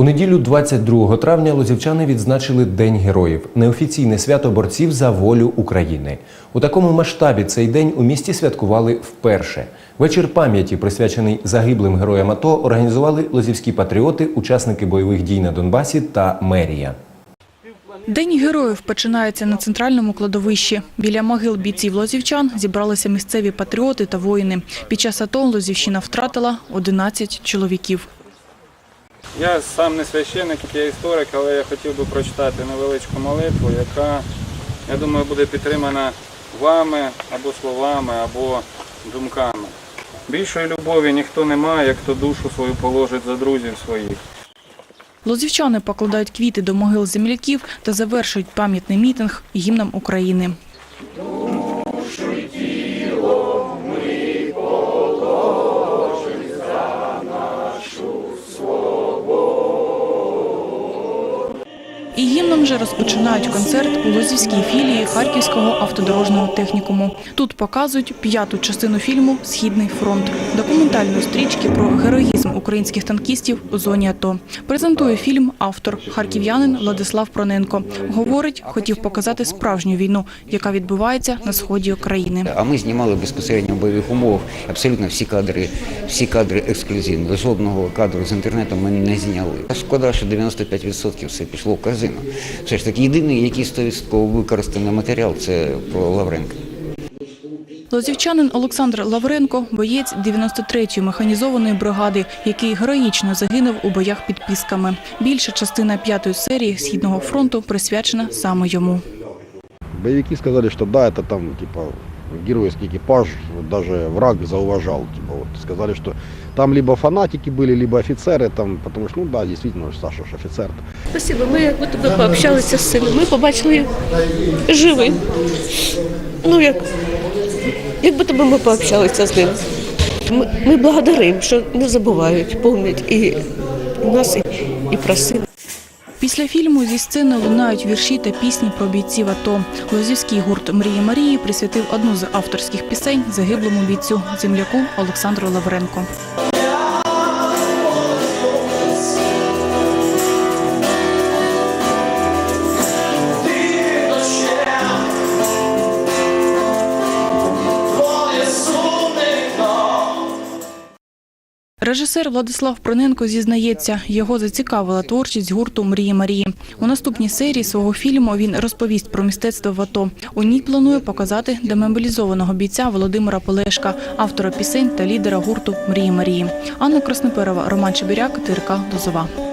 У неділю 22 травня лозівчани відзначили День героїв неофіційне свято борців за волю України. У такому масштабі цей день у місті святкували вперше. Вечір пам'яті, присвячений загиблим героям АТО, організували лозівські патріоти, учасники бойових дій на Донбасі та мерія. День героїв починається на центральному кладовищі. Біля могил бійців лозівчан зібралися місцеві патріоти та воїни. Під час АТО Лозівщина втратила 11 чоловіків. Я сам не священник, я історик, але я хотів би прочитати невеличку молитву, яка, я думаю, буде підтримана вами або словами, або думками. Більшої любові ніхто не має, як хто душу свою положить за друзів своїх. Лозівчани покладають квіти до могил земляків та завершують пам'ятний мітинг гімном України. І гімном же розпочинають концерт у Лозівській філії Харківського автодорожнього технікуму. Тут показують п'яту частину фільму Східний фронт документальної стрічки про героїзм українських танкістів у зоні АТО. Презентує фільм автор харків'янин Владислав Проненко. Говорить, хотів показати справжню війну, яка відбувається на сході України. А ми знімали безпосередньо бойових умовах абсолютно всі кадри, всі кадри ексклюзивні. Жодного кадру з інтернету ми не зняли. Шкода, що 95% все пішло в казино. Все ж таки, єдиний, який 100% використаний матеріал, це про Лавренка. Лозівчанин Олександр Лавренко – боєць 93-ї механізованої бригади, який героїчно загинув у боях під Пісками. Більша частина п'ятої серії Східного фронту присвячена саме йому. Боевики сказали, что да, это там типа геройский экипаж, вот даже враг. Типа, вот, сказали, что там либо фанатики были, либо офицеры, там, потому что, ну да, действительно, Саша ж офицер. Спасибо. Ми як будто би пообщалися з сином. Ми побачили живий. Ну як, як будто би ми пообщалися з ним. Ми, ми благодаримо, що не забувають, пам'ятають і нас, і, і про сина. Після фільму зі сцени лунають вірші та пісні про бійців АТО. Лозівський гурт «Мрії Марії» присвятив одну з авторських пісень загиблому бійцю, земляку Олександру Лавренко. Режисер Владислав Проненко зізнається, його зацікавила творчість гурту Мрії Марії. У наступній серії свого фільму він розповість про мистецтво в АТО. У ній планує показати демобілізованого бійця Володимира Полешка, автора пісень та лідера гурту Мрії Марії. Анна Красноперова, Роман Чебіряк, ТРК Дозова.